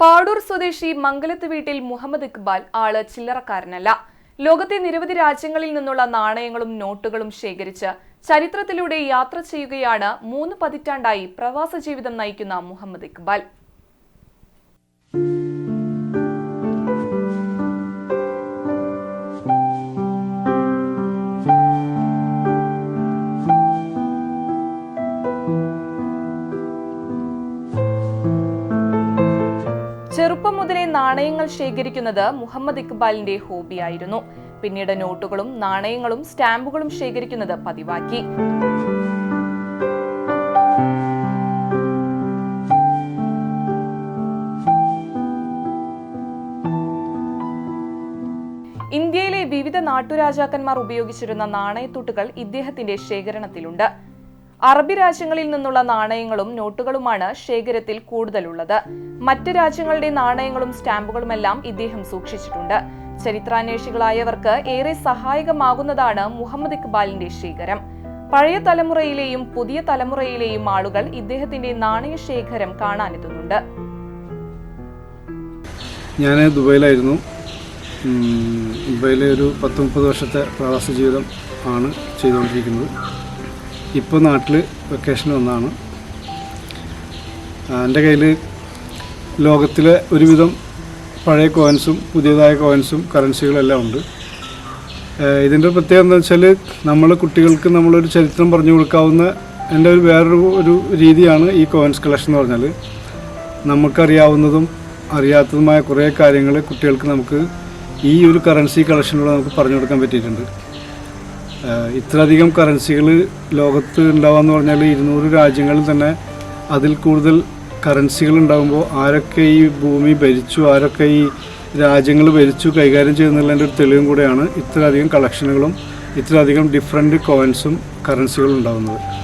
പാടൂർ സ്വദേശി മംഗലത്ത് വീട്ടിൽ മുഹമ്മദ് ഇക്ബാൽ ആൾ ചില്ലറക്കാരനല്ല. ലോകത്തെ നിരവധി രാജ്യങ്ങളിൽ നിന്നുള്ള നാണയങ്ങളും നോട്ടുകളും ശേഖരിച്ച് ചരിത്രത്തിലൂടെ യാത്ര ചെയ്യുകയാണ് മൂന്ന് പതിറ്റാണ്ടായി പ്രവാസ ജീവിതം നയിക്കുന്ന മുഹമ്മദ് ഇക്ബാൽ. ചെറുപ്പം മുതലേ നാണയങ്ങൾ ശേഖരിക്കുന്നത് മുഹമ്മദ് ഇക്ബാലിന്റെ ഹോബിയായിരുന്നു. പിന്നീട് നോട്ടുകളും നാണയങ്ങളും സ്റ്റാമ്പുകളും ശേഖരിക്കുന്നത് പതിവാക്കി. ഇന്ത്യയിലെ വിവിധ നാട്ടുരാജാക്കന്മാർ ഉപയോഗിച്ചിരുന്ന നാണയത്തുട്ടുകൾ ഇദ്ദേഹത്തിന്റെ ശേഖരണത്തിലുണ്ട്. അറബി രാജ്യങ്ങളിൽ നിന്നുള്ള നാണയങ്ങളും നോട്ടുകളുമാണ് ശേഖരത്തിൽ കൂടുതലുള്ളത്. മറ്റ് രാജ്യങ്ങളുടെ നാണയങ്ങളും സ്റ്റാമ്പുകളുമെല്ലാം ഇദ്ദേഹം സൂക്ഷിച്ചിട്ടുണ്ട്. ചരിത്രാന്വേഷികളായവർക്ക് ഏറെ സഹായകമാകുന്നതാണ് മുഹമ്മദ് ഇക്ബാലിന്റെ ശേഖരം. പഴയ തലമുറയിലെയും പുതിയ തലമുറയിലെയും ആളുകൾ ഇദ്ദേഹത്തിന്റെ നാണയ ശേഖരം കാണാനെത്തുന്നുണ്ട്. ഞാൻ ദുബൈയിലായിരുന്നു. ദുബൈയിലെ ഒരു പത്ത് മുപ്പത് വർഷത്തെ പ്രവാസ ജീവിതം ആണ് ചെയ്തുകൊണ്ടിരിക്കുന്നത്. ഇപ്പോൾ നാട്ടിൽ വെക്കേഷൻ വന്നതാണ്. ആ, എന്റെ കയ്യിൽ ലോകത്തിലെ ഒരുവിധം പഴയ കോയിൻസും പുതിയതായ കോയിൻസും കറൻസികളെല്ലാം ഉണ്ട്. ഇതിന്റെ പ്രത്യേകത എന്താ വെച്ചാൽ നമ്മൾ കുട്ടികൾക്ക് നമ്മളൊരു ചരിത്രം പറഞ്ഞു കൊടുക്കാവുന്ന എന്റെ ഒരു വേറൊരു ഒരു രീതിയാണ് ഈ കോയിൻസ് കളക്ഷൻ എന്ന് പറഞ്ഞാൽ നമുക്കറിയാവുന്നതും അറിയാത്തതുമായ കുറേ കാര്യങ്ങൾ കുട്ടികൾക്ക് നമുക്ക് ഈ ഒരു കറൻസി കളക്ഷനിലൂടെ നമുക്ക് പറഞ്ഞു കൊടുക്കാൻ പറ്റിയിട്ടുണ്ട്. ഇത്രയധികം കറൻസികൾ ലോകത്ത് ഉണ്ടാവാന്ന് പറഞ്ഞാൽ ഇരുന്നൂറ് രാജ്യങ്ങളിൽ തന്നെ അതിൽ കൂടുതൽ കറൻസികൾ ഉണ്ടാകുമ്പോൾ ആരൊക്കെ ഈ ഭൂമി ഭരിച്ചു ആരൊക്കെ ഈ രാജ്യങ്ങൾ ഭരിച്ചു കൈകാര്യം ചെയ്യുന്നതിന്റെ ഒരു തെളിവും കൂടെയാണ് ഇത്രയധികം കളക്ഷനുകളും ഇത്രയധികം ഡിഫറെന്റ് കോയിൻസും കറൻസികളും ഉണ്ടാകുന്നത്